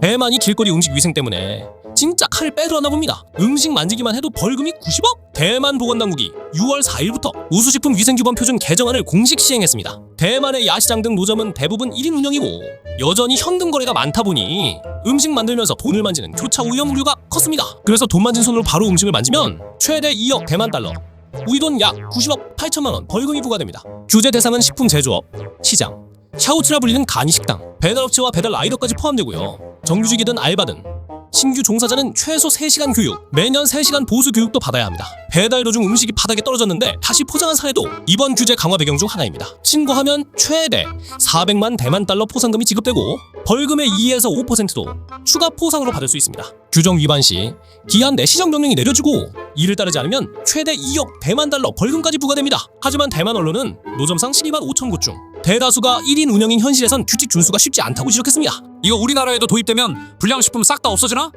대만이 길거리 음식 위생 때문에 진짜 칼을 빼들었나 봅니다. 음식 만지기만 해도 벌금이 90억? 대만 보건당국이 6월 4일부터 우수식품 위생규범 표준 개정안을 공식 시행했습니다. 대만의 야시장 등 노점은 대부분 1인 운영이고 여전히 현금 거래가 많다 보니 음식 만들면서 돈을 만지는 교차 오염 우려가 컸습니다. 그래서 돈 만진 손으로 바로 음식을 만지면 최대 2억 대만 달러, 우리 돈 약 90억 8천만 원 벌금이 부과됩니다. 규제 대상은 식품 제조업, 시장, 샤오츠라 불리는 간이 식당, 배달업체와 배달 라이더까지 포함되고요. 정규직이든 알바든 신규 종사자는 최소 3시간 교육, 매년 3시간 보수 교육도 받아야 합니다. 배달 도중 음식이 바닥에 떨어졌는데 다시 포장한 사례도 이번 규제 강화 배경 중 하나입니다. 신고하면 최대 400만 대만 달러 포상금이 지급되고 벌금의 2에서 5%도 추가 포상으로 받을 수 있습니다. 규정 위반 시 기한 내 시정 명령이 내려지고 이를 따르지 않으면 최대 2억 대만 달러 벌금까지 부과됩니다. 하지만 대만 언론은 노점상 12만 5천 곳 중 대다수가 1인 운영인 현실에선 규칙 준수가 쉽지 않다고 지적했습니다. 이거 우리나라에도 도입되면 불량식품 싹 다 없어지나?